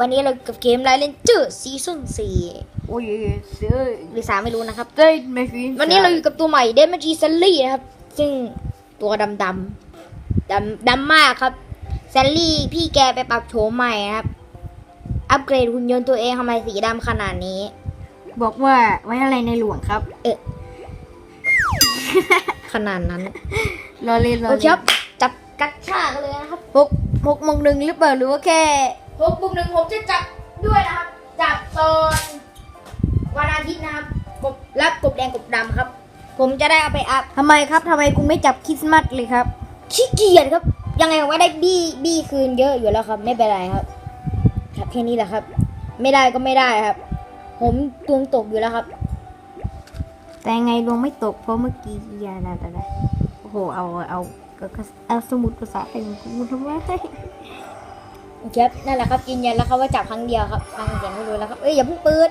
วันนี้เรากับเกมไลเลนเจอร์ซีซั่นสี่โอ้ยเสือหรือสามไม่รู้นะครับได้ไม่ฟินวันนี้เราอยู่กับตัวใหม่เดมจีซัลลี่นะครับ ซึ่งตัวดำดำๆดำดำมากครับซัลลี่พี่แกไปปรับโฉมใหม่นะครับ อัปเกรดหุ่นยนต์ตัวเองทำไมสีดำขนาดนี้ บอกว่าไว้อะไรในหลวงครับ เออขนาดนั้นรอเล่นรอโอเล่นเคครับจับ กัดชากกันเลยนะครับพกพกมงหนึ่งหรือเปล่าหรือว่าแค่พบบุกหนึ่งผมจะจับด้วยนะครับ จับตอนวันอาทิตย์นะครับกบรับกบแดงกบดำครับ ผมจะได้เอาไปอัพทำไมครับทำไมกูไม่จับคริสต์มาสเลยครับขี้เกียจครับ ยังไงผมก็ได้บี้บี้คืนเยอะอยู่แล้วครับ ไม่เป็นไรครับ ครับแค่นี้แหละครับ ไม่ได้ก็ไม่ได้ครับ ผมดวงตกอยู่แล้วครับ แต่ไงลวงไม่ตกเพราะเมื่อกี้ยานาตาได้โอ้โหเอาเอา เอาเอาสมุดภาษาไทยของกูทำไมครับนั่นแหละครับยืนยันแล้วครับว่าจับครั้งเดียวครับฟังเสียงก็รู้แล้วครับเอ้ยอย่าเพิ่งเปิด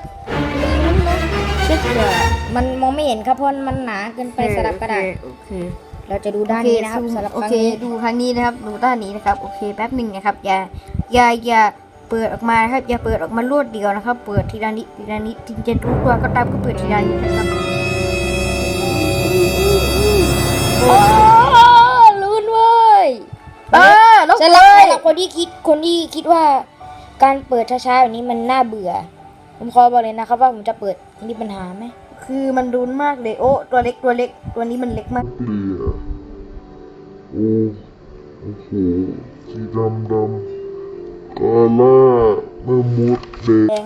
เช็คเถอะมันมองไม่เห็นครับเพราะมันหนาเกินไปสลับกระดาษโอเคเราจะดูด้านโอเคนี้นะครับซูมสำหรับโอครั้งเคนี้ดูครั้งนี้นะครับดูด้านนี้นะครับโอเคแป๊บหนึ่งนะครับอย่าอย่าอย่าเปิดออกมานะครับอย่าเปิดออกมารวดเดียวนะครับ เปิดทีละนิดทีละนิดถึงจะรู้ตัวก็ตามก็เปิดทีละนิดนะครับ เออแล้วสำหรับสำหรับคนที่คิดคนที่คิดว่าการเปิดช้าๆแบบนี้มันน่าเบื่อ ผมขอบอกเลยนะครับว่าผมจะเปิดมีปัญหาไหมคือมันรุนมากเลยโอ้ตัวเล็กตัวเล็กตัวนี้มันเล็กมากเกลี่ยโอ้โอ้โหสีดำดำกาล่าแม่มดแดง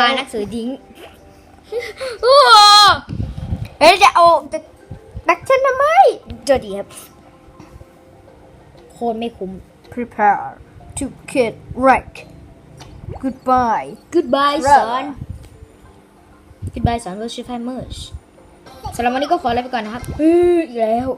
ะปลานักสือดิ้งโอ้เฮ้ยจะเอาจะดักฉันทำไมเจอดีครับโคตรไม่คุ้ม prepare to get right goodbye Goodbye Bro. son Goodbye son Worship Famers สำหรับวันนี้ก็ขอลาไปก่อนนะครับ อืออีกแล้ว